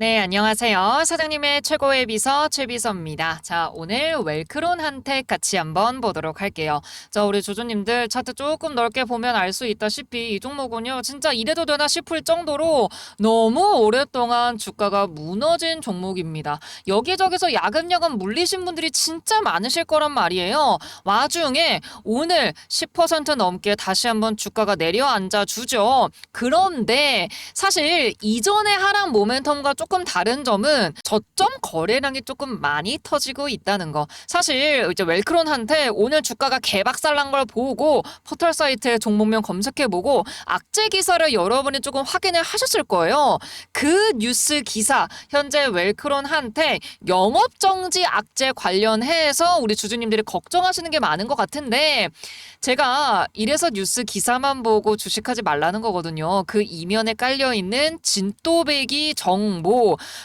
네, 안녕하세요. 사장님의 최고의 비서 최비서입니다. 자, 오늘 웰크론 한택 같이 한번 보도록 할게요. 자, 우리 조조님들 차트 조금 넓게 보면 알 수 있다시피 이 종목은요, 진짜 이래도 되나 싶을 정도로 너무 오랫동안 주가가 무너진 종목입니다. 여기저기서 야금야금 물리신 분들이 진짜 많으실 거란 말이에요. 와중에 오늘 10% 넘게 다시 한번 주가가 내려앉아 주죠. 그런데 사실 이전의 하락 모멘텀과 조금 다른 점은 저점 거래량이 조금 많이 터지고 있다는 거. 사실 이제 웰크론한테 오늘 주가가 개박살난 걸 보고 포털 사이트에 종목명 검색해보고 악재 기사를 여러분이 조금 확인을 하셨을 거예요. 그 뉴스 기사 현재 웰크론한테 영업 정지 악재 관련해서 우리 주주님들이 걱정하시는 게 많은 것 같은데 제가 이래서 뉴스 기사만 보고 주식하지 말라는 거거든요. 그 이면에 깔려 있는 진또배기 정보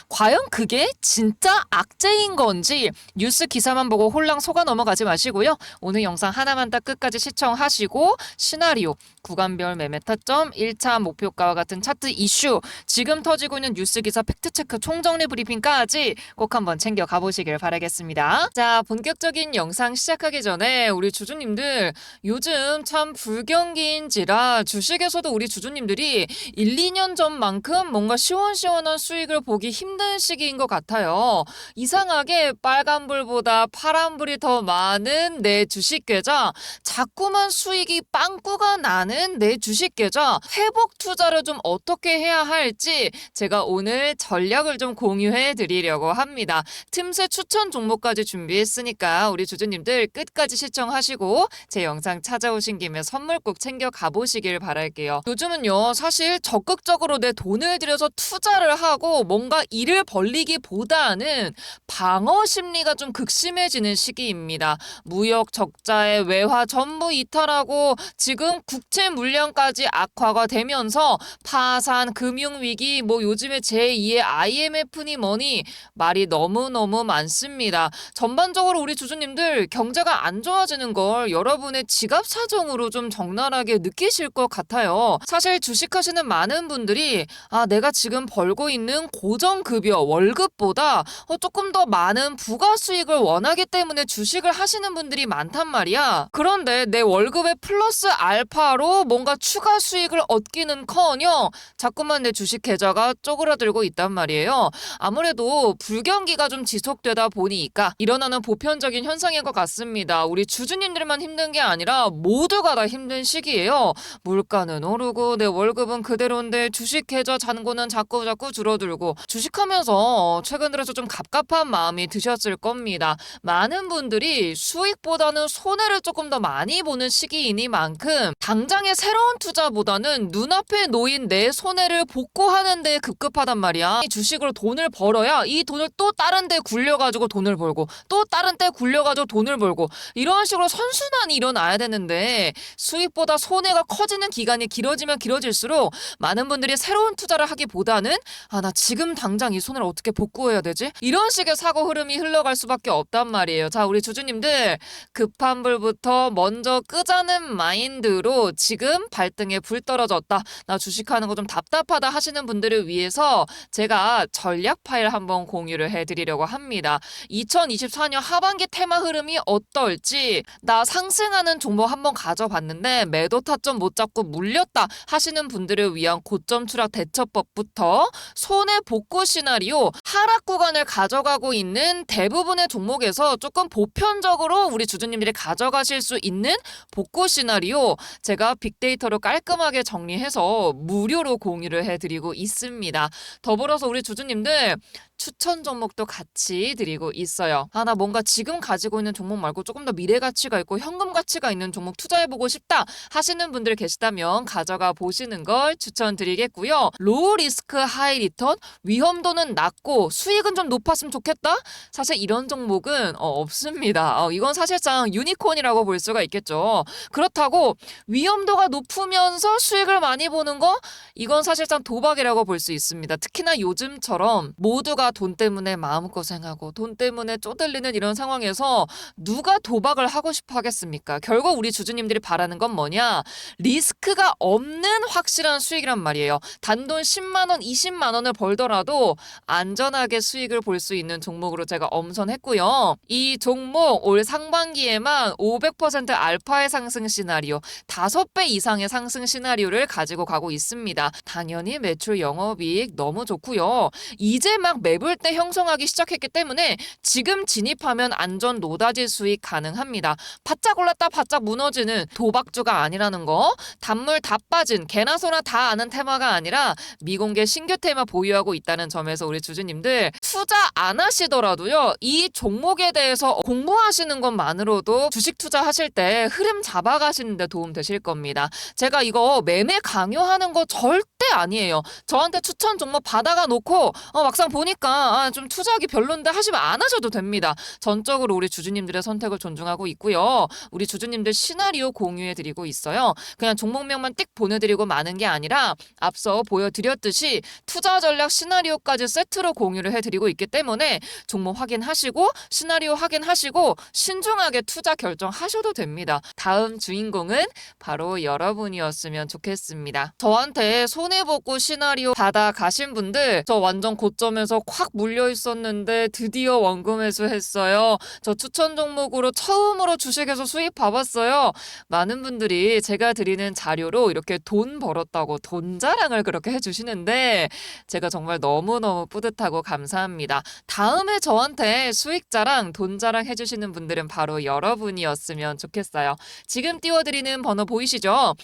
과연 그게 진짜 악재인 건지 뉴스 기사만 보고 홀랑 속아 넘어가지 마시고요. 오늘 영상 하나만 딱 끝까지 시청하시고 시나리오 구간별 매매 타점 1차 목표가와 같은 차트 이슈 지금 터지고 있는 뉴스 기사 팩트 체크 총정리 브리핑까지 꼭 한번 챙겨 가보시길 바라겠습니다. 자, 본격적인 영상 시작하기 전에 우리 주주님들 요즘 참 불경기인지라 주식에서도 우리 주주님들이 1, 2년 전만큼 뭔가 시원시원한 수익을 보기 힘든 시기인 것 같아요. 이상하게 빨간불보다 파란불이 더 많은 내 주식 계좌, 자꾸만 수익이 빵꾸가 나는 내 주식 계좌, 회복 투자를 좀 어떻게 해야 할지 제가 오늘 전략을 좀 공유해 드리려고 합니다. 틈새 추천 종목까지 준비했으니까 우리 주주님들 끝까지 시청하시고 제 영상 찾아오신 김에 선물 꼭 챙겨 가보시길 바랄게요. 요즘은요, 사실 적극적으로 내 돈을 들여서 투자를 하고 뭔가 일을 벌리기보다는 방어 심리가 좀 극심해지는 시기입니다. 무역 적자에 외화 전부 이탈하고 지금 국채 물량까지 악화가 되면서 파산, 금융위기, 뭐 요즘에 제2의 IMF니 뭐니 말이 너무너무 많습니다. 전반적으로 우리 주주님들 경제가 안 좋아지는 걸 여러분의 지갑 사정으로 좀 적나라하게 느끼실 것 같아요. 사실 주식하시는 많은 분들이 아, 내가 지금 벌고 있는 고정급여, 월급보다 어, 조금 더 많은 부가 수익을 원하기 때문에 주식을 하시는 분들이 많단 말이야. 그런데 내 월급에 플러스 알파로 뭔가 추가 수익을 얻기는 커녕 자꾸만 내 주식 계좌가 쪼그라들고 있단 말이에요. 아무래도 불경기가 좀 지속되다 보니까 일어나는 보편적인 현상인 것 같습니다. 우리 주주님들만 힘든 게 아니라 모두가 다 힘든 시기예요. 물가는 오르고 내 월급은 그대로인데 주식 계좌 잔고는 자꾸 자꾸 줄어들고 주식하면서 최근 들어서 좀 갑갑한 마음이 드셨을 겁니다. 많은 분들이 수익보다는 손해를 조금 더 많이 보는 시기이니만큼 당장 의 새로운 투자보다는 눈앞에 놓인 내 손해를 복구하는 데 급급하단 말이야. 이 주식으로 돈을 벌어야 이 돈을 또 다른 데 굴려가지고 돈을 벌고 또 다른 데 굴려가지고 돈을 벌고 이런 식으로 선순환이 일어나야 되는데 수익보다 손해가 커지는 기간이 길어지면 길어질수록 많은 분들이 새로운 투자를 하기보다는 아 나 지금 당장 이 손을 어떻게 복구해야 되지? 이런 식의 사고 흐름이 흘러갈 수밖에 없단 말이에요. 자 우리 주주님들 급한 불부터 먼저 끄자는 마인드로 지금 발등에 불 떨어졌다. 나 주식하는 거 좀 답답하다 하시는 분들을 위해서 제가 전략 파일 한번 공유를 해드리려고 합니다. 2024년 하반기 테마 흐름이 어떨지 나 상승하는 종목 한번 가져봤는데 매도 타점 못 잡고 물렸다 하시는 분들을 위한 고점 추락 대처법부터 손해 복구 시나리오 하락 구간을 가져가고 있는 대부분의 종목에서 조금 보편적으로 우리 주주님들이 가져가실 수 있는 복구 시나리오 제가 빅데이터로 깔끔하게 정리해서 무료로 공유를 해드리고 있습니다. 더불어서 우리 주주님들 추천 종목도 같이 드리고 있어요. 아, 나 뭔가 지금 가지고 있는 종목 말고 조금 더 미래 가치가 있고 현금 가치가 있는 종목 투자해보고 싶다 하시는 분들 계시다면 가져가 보시는 걸 추천드리겠고요. 로우 리스크 하이 리턴 위험도는 낮고 수익은 좀 높았으면 좋겠다? 사실 이런 종목은 어, 없습니다. 어, 이건 사실상 유니콘이라고 볼 수가 있겠죠. 그렇다고 위험 안정도가 높으면서 수익을 많이 보는 거 이건 사실상 도박이라고 볼 수 있습니다. 특히나 요즘처럼 모두가 돈 때문에 마음고생하고 돈 때문에 쪼들리는 이런 상황에서 누가 도박을 하고 싶어 하겠습니까? 결국 우리 주주님들이 바라는 건 뭐냐? 리스크가 없는 확실한 수익이란 말이에요. 단돈 10만 원, 20만 원을 벌더라도 안전하게 수익을 볼 수 있는 종목으로 제가 엄선했고요. 이 종목 올 상반기에만 500% 알파의 상승 시나리오, 5배 이상의 상승 시나리오를 가지고 가고 있습니다. 당연히 매출 영업이익 너무 좋고요. 이제 막 매 불때 형성하기 시작했기 때문에 지금 진입하면 안전 노다지 수익 가능합니다. 바짝 올랐다 바짝 무너지는 도박주가 아니라는 거. 단물 다 빠진 개나 소나 다 아는 테마가 아니라 미공개 신규 테마 보유하고 있다는 점에서 우리 주주님들 투자 안 하시더라도요. 이 종목에 대해서 공부하시는 것만으로도 주식 투자하실 때 흐름 잡아가시는 데 도움 되실 겁니다. 제가 이거 매매 강요하는 거 절대 아니에요. 저한테 추천 종목 받아가 놓고 어, 막상 보니까 아, 좀 투자하기 별론데 하시면 안 하셔도 됩니다. 전적으로 우리 주주님들의 선택을 존중하고 있고요. 우리 주주님들 시나리오 공유해 드리고 있어요. 그냥 종목명만 띡 보내드리고 마는 게 아니라 앞서 보여드렸듯이 투자 전략 시나리오까지 세트로 공유를 해드리고 있기 때문에 종목 확인하시고 시나리오 확인하시고 신중하게 투자 결정하셔도 됩니다. 다음 주인공은 바로 여러분이었으면 좋겠습니다. 저한테 손해보고 시나리오 받아 가신 분들 저 완전 고점에서 콱 물려 있었는데 드디어 원금 회수했어요. 저 추천 종목으로 처음으로 주식에서 수익 봐봤어요. 많은 분들이 제가 드리는 자료로 이렇게 돈 벌었다고 돈 자랑을 그렇게 해주시는데 제가 정말 너무너무 뿌듯하고 감사합니다. 다음에 저한테 수익 자랑, 돈 자랑 해주시는 분들은 바로 여러분이었으면 좋겠어요. 지금 띄워드리는 번호 보이시죠?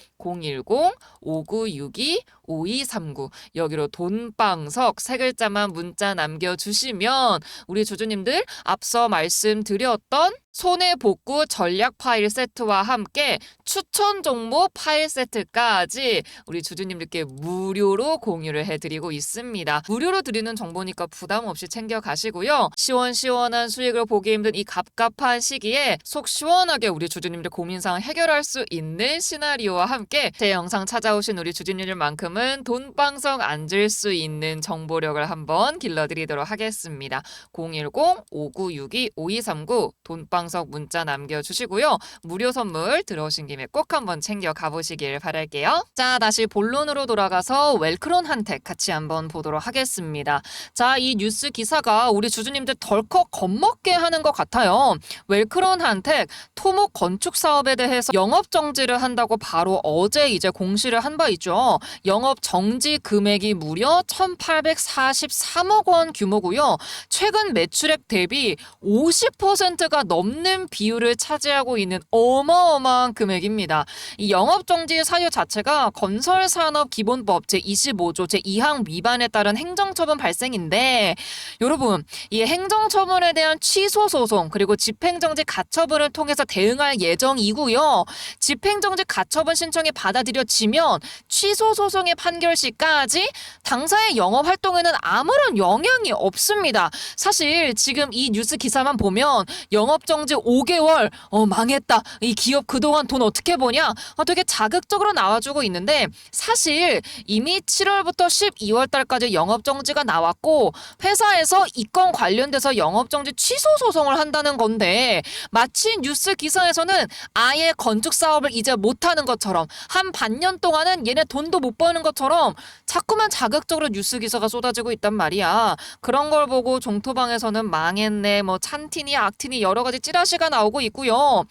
010-5962-5239 여기로 돈방석 세 글자만 문자 남겨주시면 우리 주주님들 앞서 말씀드렸던 손해 복구 전략 파일 세트와 함께 추천 종목 파일 세트까지 우리 주주님들께 무료로 공유를 해드리고 있습니다. 무료로 드리는 정보니까 부담 없이 챙겨 가시고요. 시원시원한 수익을 보기 힘든 이 갑갑한 시기에 속 시원하게 우리 주주님들 고민사항 해결할 수 있는 시나리오와 함께 제 영상 찾아오신 우리 주주님들만큼은 돈방석 앉을 수 있는 정보력을 한번 길러드리도록 하겠습니다. 010-5962-5239 돈방 석 문자 남겨주시고요. 무료 선물 들어오신 김에 꼭 한번 챙겨 가보시길 바랄게요. 자, 다시 본론으로 돌아가서 웰크론 한택 같이 한번 보도록 하겠습니다. 자, 이 뉴스 기사가 우리 주주님들 덜컥 겁먹게 하는 것 같아요. 웰크론 한택 토목 건축 사업에 대해서 영업 정지를 한다고 바로 어제 이제 공시를 한 바 있죠. 영업 정지 금액이 무려 1,843억 원 규모고요. 최근 매출액 대비 50%가 넘는 비율을 차지하고 있는 어마어마한 금액입니다. 이 영업 정지 사유 자체가 건설산업기본법 제25조 제2항 위반에 따른 행정처분 발생인데 여러분 이 행정처분에 대한 취소 소송 그리고 집행정지 가처분을 통해서 대응할 예정이고요. 집행정지 가처분 신청이 받아들여지면 취소 소송의 판결 시까지 당사의 영업 활동에는 아무런 영향이 없습니다. 사실 지금 이 뉴스 기사만 보면 영업 정지 5개월 어 망했다. 이 기업 그동안 돈 어떻게 버냐? 어, 되게 자극적으로 나와주고 있는데 사실 이미 7월부터 12월 달까지 영업 정지가 나왔고 회사에서 이건 관련돼서 영업 정지 취소 소송을 한다는 건데 마치 뉴스 기사에서는 아예 건축 사업을 이제 못 하는 것처럼 한 반년 동안은 얘네 돈도 못 버는 것처럼 자꾸만 자극적으로 뉴스 기사가 쏟아지고 있단 말이야. 그런 걸 보고 종토방에서는 망했네, 뭐 찬티니 악티니 여러 가지 찌 라시가 나오고 있고요.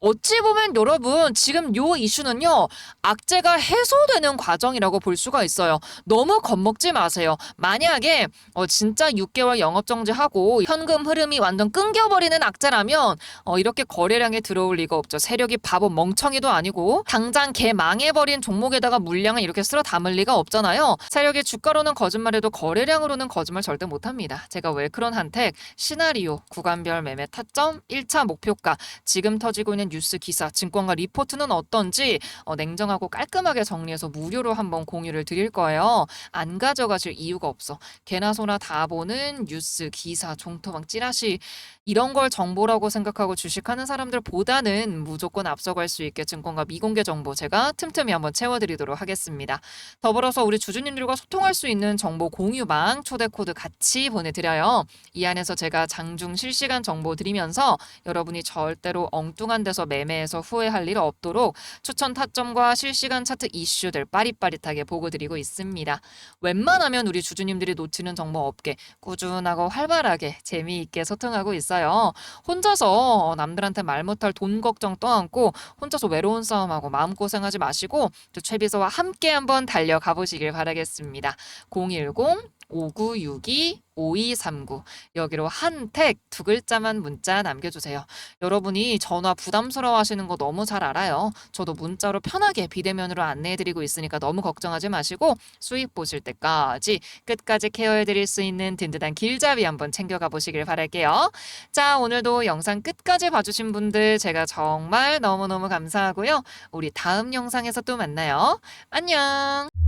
어찌 보면 여러분 지금 요 이슈는요 악재가 해소되는 과정이라고 볼 수가 있어요. 너무 겁먹지 마세요. 만약에 어, 진짜 6개월 영업 정지하고 현금 흐름이 완전 끊겨버리는 악재라면 어, 이렇게 거래량이 들어올 리가 없죠. 세력이 바보 멍청이도 아니고 당장 개 망해버린 종목에 종목에다가 물량을 이렇게 쓸어 담을 리가 없잖아요. 세력이 주가로는 거짓말해도 거래량으로는 거짓말 절대 못합니다. 제가 웰크론 한택 시나리오 구간별 매매 타점 1차 목표가 지금 터지고 있는 뉴스 기사 증권가 리포트는 어떤지 어, 냉정하고 깔끔하게 정리해서 무료로 한번 공유를 드릴 거예요. 안 가져가실 이유가 없어. 개나 소나 다 보는 뉴스 기사 종토방 찌라시 이런 걸 정보라고 생각하고 주식하는 사람들보다는 무조건 앞서갈 수 있게 증권가 미공개 정보 제가 틈틈이 한번 채워드리도록 하겠습니다. 더불어서 우리 주주님들과 소통할 수 있는 정보 공유방 초대 코드 같이 보내드려요. 이 안에서 제가 장중 실시간 정보 드리면서 여러분이 절대로 엉뚱한 데서 매매해서 후회할 일 없도록 추천 타점과 실시간 차트 이슈들 빠릿빠릿하게 보고 드리고 있습니다. 웬만하면 우리 주주님들이 놓치는 정보 없게 꾸준하고 활발하게 재미있게 소통하고 있어요. 혼자서 남들한테 말 못할 돈 걱정 떠안고 혼자서 외로운 싸움하고 마음고생하지 마시고 또 최비서와 함께 한번 달려가 보시길 바라겠습니다. 010 5962 5239 여기로 한택 두 글자만 문자 남겨주세요. 여러분이 전화 부담스러워 하시는 거 너무 잘 알아요. 저도 문자로 편하게 비대면으로 안내해드리고 있으니까 너무 걱정하지 마시고 수익 보실 때까지 끝까지 케어해드릴 수 있는 든든한 길잡이 한번 챙겨가 보시길 바랄게요. 자, 오늘도 영상 끝까지 봐주신 분들 제가 정말 너무너무 감사하고요. 우리 다음 영상에서 또 만나요. 안녕!